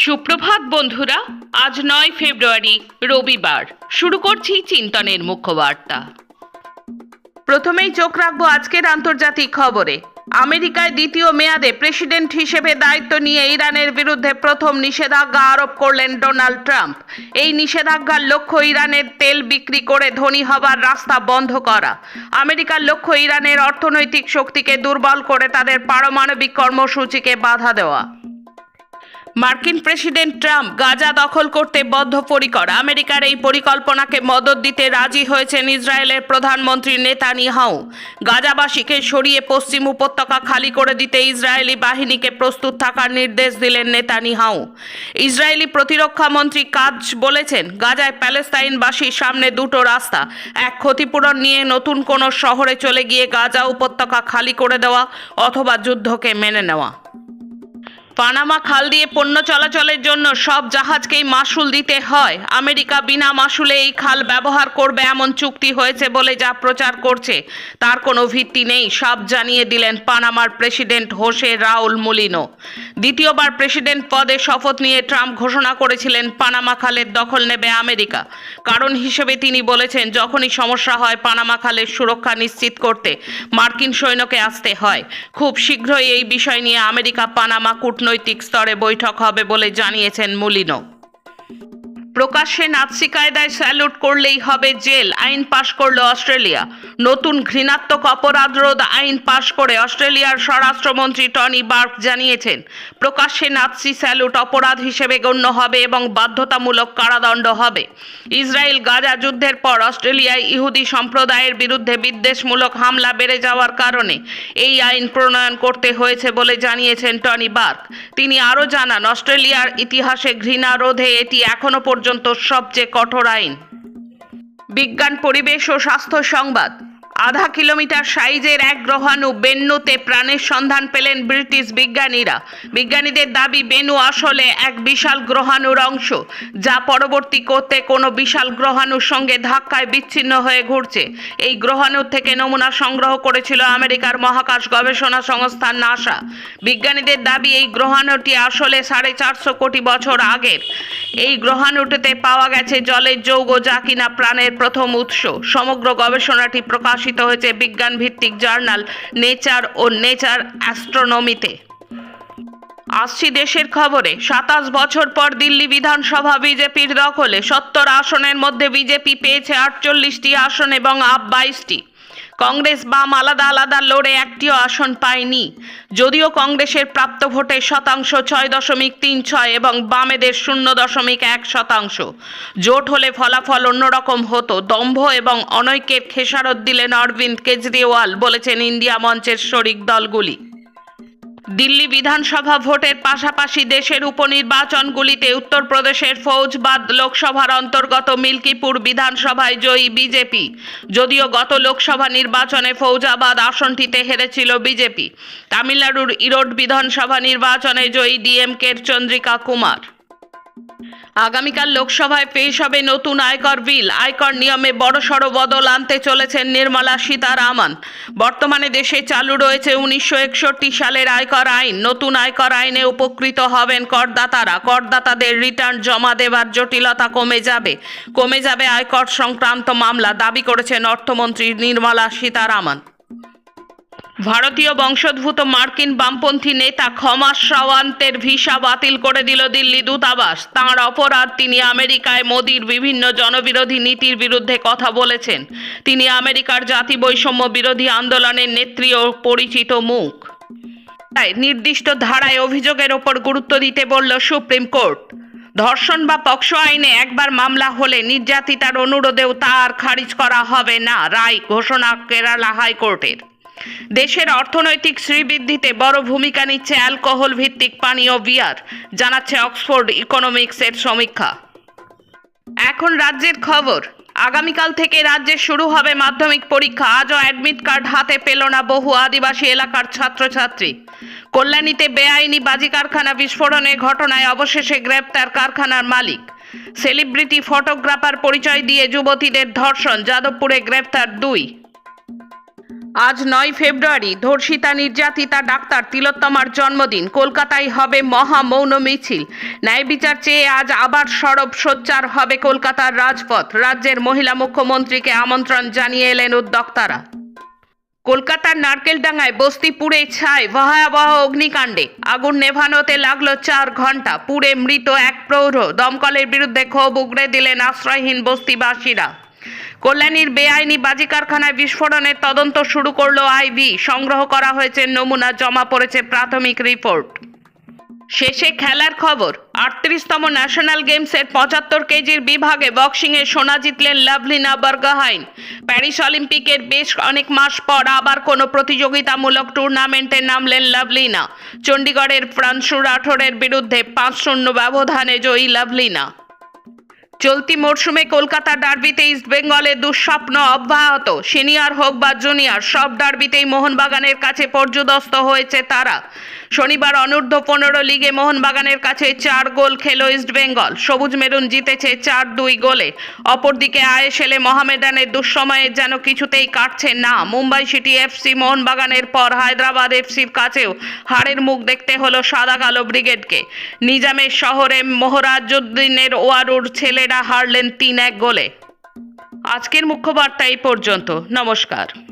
সুপ্রভাত বন্ধুরা, আজ নয় ফেব্রুয়ারি, রবিবার। শুরু করছি চিন্তনের মুখ্য বার্তা প্রথমেই চোখ রাখব আজকের আন্তর্জাতিক খবরে। আমেরিকায় দ্বিতীয় মেয়াদে প্রেসিডেন্ট হিসেবে দায়িত্ব নিয়ে ইরানের বিরুদ্ধে প্রথম নিষেধাজ্ঞা আরোপ করলেন ডোনাল্ড ট্রাম্প। এই নিষেধাজ্ঞার লক্ষ্য ইরানের তেল বিক্রি করে ধনী হবার রাস্তা বন্ধ করা। আমেরিকার লক্ষ্য ইরানের অর্থনৈতিক শক্তিকে দুর্বল করে তাদের পারমাণবিক কর্মসূচিকে বাধা দেওয়া। মার্কিন প্রেসিডেন্ট ট্রাম্প গাজা দখল করতে বদ্ধপরিকর। আমেরিকার এই পরিকল্পনাকে মদত দিতে রাজি হয়েছেন ইসরায়েলের প্রধানমন্ত্রী নেতানিয়াহু। গাজাবাসীকে সরিয়ে পশ্চিম উপত্যকা খালি করে দিতে ইসরায়েলি বাহিনীকে প্রস্তুত থাকার নির্দেশ দিলেন নেতানিয়াহু। ইসরায়েলি প্রতিরক্ষা মন্ত্রী কাজ বলেছেন, গাজায় প্যালেস্তাইনবাসীর সামনে দুটো রাস্তা, এক ক্ষতিপূরণ নিয়ে নতুন কোনো শহরে চলে গিয়ে গাজা উপত্যকা খালি করে দেওয়া অথবা যুদ্ধকে মেনে নেওয়া। পানামা খাল দিয়ে পণ্য চলাচলের জন্য সব জাহাজকেই মাসুল দিতে হয়। আমেরিকা বিনা মাসুলে এই খাল ব্যবহার করবে এমন চুক্তি হয়েছে বলে যা প্রচার করছে। তার কোনো ভিত্তি নেই, সব জানিয়ে দিলেন পানামার প্রেসিডেন্ট হোসে রাউল মুলিনো। দ্বিতীয়বার প্রেসিডেন্ট পদে শপথ নিয়ে ট্রাম্প ঘোষণা করেছিলেন পানামা খালের দখল নেবে আমেরিকা। কারণ হিসেবে তিনি বলেছেন, যখনই সমস্যা হয় পানামা খালের সুরক্ষা নিশ্চিত করতে মার্কিন সৈন্যকে আসতে হয়। খুব শীঘ্রই এই বিষয় নিয়ে আমেরিকা পানামা কূটনৈতিক স্তরে বৈঠক হবে বলে জানিয়েছেন মুলিনো প্রকাশ্যে নাৎসি কায়দায় স্যালুট করলেই হবে জেল, আইন পাশ করল অস্ট্রেলিয়া। নতুন ঘৃণাত্মক অপরাধ রোধ আইন পাশ করে অস্ট্রেলিয়ার স্বরাষ্ট্রমন্ত্রী টনি বার্ক জানিয়েছেন, প্রকাশ্যে নাৎসি স্যালুট অপরাধ হিসেবে গণ্য হবে এবং বাধ্যতামূলক কারাদণ্ড হবে। ইসরায়েল গাজা যুদ্ধের পর অস্ট্রেলিয়ায় ইহুদি সম্প্রদায়ের বিরুদ্ধে বিদ্বেষমূলক হামলা বেড়ে যাওয়ার কারণে এই আইন প্রণয়ন করতে হয়েছে বলে জানিয়েছেন টনি বার্ক। তিনি আরও জানান, অস্ট্রেলিয়ার ইতিহাসে ঘৃণা রোধে এটি এখনও পর্যন্ত সবচেয়ে কঠোর আইন। বিজ্ঞান পরিবেশ ও স্বাস্থ্য সংবাদ। আধা কিলোমিটার সাইজের এক গ্রহাণু বেন্নুতে প্রাণের সন্ধান পেলেন ব্রিটিশ বিজ্ঞানীরা। বিজ্ঞানীদের দাবি, বেনু আসলে এক বিশাল গ্রহাণুর অংশ, যা পরবর্তী করতে কোনো বিশাল গ্রহাণুর সঙ্গে ধাক্কায় বিচ্ছিন্ন হয়ে ঘুরছে। এই গ্রহাণুর থেকে নমুনা সংগ্রহ করেছিল আমেরিকার মহাকাশ গবেষণা সংস্থা নাসা। বিজ্ঞানীদের দাবি, এই গ্রহাণুটি আসলে সাড়ে চারশো কোটি বছর আগের। এই গ্রহাণুটিতে পাওয়া গেছে জলের যৌগ, যা কিনা প্রাণের প্রথম উৎস। সমগ্র গবেষণাটি প্রকাশিত হয়েছে বিজ্ঞান ভিত্তিক জার্নাল নেচার ও নেচার অ্যাস্ট্রোনমিতে। আসছি দেশের খবরে, সাতাশ বছর পর দিল্লি বিধানসভা বিজেপির দখলে, সত্তর আসনের মধ্যে বিজেপি পেয়েছে আটচল্লিশটি আসন এবং আপ বাইশটি। কংগ্রেস বাম আলাদা আলাদা লড়ে একটিও আসন পায়নি। যদিও কংগ্রেসের প্রাপ্ত ভোটের শতাংশ ছয় দশমিক তিন ছয় এবং বামেদের শূন্য দশমিক এক শতাংশ। জোট হলে ফলাফল অন্যরকম হতো। দম্ভ এবং অনৈক্যের খেসারত দিলেন অরবিন্দ কেজরিওয়াল, বলেছেন ইন্ডিয়া মঞ্চের শরিক দলগুলি। দিল্লি বিধানসভা ভোটের পাশাপাশি দেশের উপনির্বাচনগুলিতে উত্তরপ্রদেশের ফৌজবাদ লোকসভার অন্তর্গত মিল্কিপুর বিধানসভায় জয়ী বিজেপি। যদিও গত লোকসভা নির্বাচনে ফৌজাবাদ আসনটিতে হেরেছিল বিজেপি। তামিলনাড়ুর ইরোড বিধানসভা নির্বাচনে জয়ী ডিএমকের চন্দ্রিকা কুমার। আগামীকাল লোকসভায় পেশ হবে নতুন আয়কর বিল। আয়কর নিয়মে বড়সড় বদল আনতে চলেছেন নির্মলা সীতারামন। বর্তমানে দেশে চালু রয়েছে উনিশশো একষট্টি সালের আয়কর আইন। নতুন আয়কর আইনে উপকৃত হবেন করদাতারা। করদাতাদের রিটার্ন জমা দেওয়ার জটিলতা কমে যাবে। কমে যাবে আয়কর সংক্রান্ত মামলা, দাবি করেছেন অর্থমন্ত্রী নির্মলা সীতারামন। ভারতীয় বংশোদ্ভূত মার্কিন বামপন্থী নেতা ক্ষমা সাওয়ান্তের ভিসা বাতিল করে দিল দিল্লি দূতাবাস। তাঁর অপরাধ তিনি আমেরিকায় মোদির বিভিন্ন জনবিরোধী নীতির বিরুদ্ধে কথা বলেছেন। তিনি আমেরিকার জাতি বৈষম্য বিরোধী আন্দোলনের নেত্রী ও পরিচিত মুখ। তাই নির্দিষ্ট ধারায় অভিযোগের ওপর গুরুত্ব দিতে বলল সুপ্রিম কোর্ট। ধর্ষণ বা পক্সো আইনে একবার মামলা হলে নির্যাতিতার অনুরোধেও তা আর খারিজ করা হবে না, রায় ঘোষণা কেরালা হাইকোর্টের। দেশের অর্থনৈতিক শ্রীবৃদ্ধিতে বড় ভূমিকা নিচ্ছে অ্যালকোহল ভিত্তিক পানীয় বিয়ার, জানাচ্ছে অক্সফোর্ড ইকোনমিক্সের সমীক্ষা। এখন রাজ্যের খবর, আগামীকাল থেকে রাজ্যে শুরু হবে মাধ্যমিক পরীক্ষা। আজও অ্যাডমিট কার্ড হাতে পেল না বহু আদিবাসী এলাকার ছাত্রছাত্রী। কল্যাণীতে বেআইনি বাজি কারখানা বিস্ফোরণের ঘটনায় অবশেষে গ্রেপ্তার কারখানার মালিক। সেলিব্রিটি ফটোগ্রাফার পরিচয় দিয়ে যুবতীদের ধর্ষণ। যাদবপুরে গ্রেপ্তার দুই। আজ নয় ফেব্রুয়ারি, ধর্ষিতা নির্যাতিতা ডাক্তার তিলোত্তমার জন্মদিন, কলকাতায় হবে মহা মৌন মিছিল। ন্যায় বিচার চেয়ে আজ আবার সরব সোচ্চার হবে কলকাতার রাজপথ। রাজ্যের মহিলা মুখ্যমন্ত্রীকে আমন্ত্রণ জানিয়ে এলেন উদ্যোক্তারা। কলকাতার নারকেলডাঙ্গায় বস্তি পুড়ে ছায় ভয়াবহ অগ্নিকাণ্ডে। আগুন নেভানোতে লাগল চার ঘণ্টা পুড়ে মৃত এক প্রৌঢ়। দমকলের বিরুদ্ধে ক্ষোভ উগড়ে দিলেন আশ্রয়হীন বস্তিবাসীরা। কল্যাণীর বেআইনি বাজি কারখানায় বিস্ফোরণের তদন্ত শুরু করল আইবি। সংগ্রহ করা হয়েছে নমুনা, জমা পড়েছে প্রাথমিক রিপোর্ট। শেষে খেলার খবর। আটত্রিশতম ন্যাশনাল গেমসের পঁচাত্তর কেজির বিভাগে বক্সিংয়ে সোনা জিতলেন লাভলিনা বার্গাহাইন। প্যারিস অলিম্পিকের বেশ অনেক মাস পর আবার কোনো প্রতিযোগিতামূলক টুর্নামেন্টে নামলেন লাভলিনা। চণ্ডীগড়ের ফ্রান্সু রাঠোরের বিরুদ্ধে পাঁচ শূন্য ব্যবধানে জয়ী লাভলিনা। চলতি মরশুমে কলকাতা ডার্বিতে ইস্টবেঙ্গলের দুঃস্বপ্ন অব্যাহত। সিনিয়র হোক বা জুনিয়র, সব ডার্বিতেই মোহনবাগানের কাছে পর্যুদস্ত হয়েছে তারা। শনিবার অনূর্ধ্ব পনেরো লিগে মোহনবাগানের কাছে চার গোল খেলো ইস্টবেঙ্গল সবুজ মেরুন জিতেছে চার দুই গোলে। অপরদিকে আয়েশেলে মোহামেডানের দুঃসময়ের যেন কিছুতেই কাটছে না। মুম্বাই সিটি এফসি মোহনবাগানের পর হায়দ্রাবাদ এফসির কাছেও হারের মুখ দেখতে হলো সাদা কালো ব্রিগেডকে। নিজামের শহরে মোহরাজুদ্দিনের ওয়ারুর ছেলেরা হারলেন তিন এক গোলে। আজকের মুখ্য বার্তা এই পর্যন্ত। নমস্কার।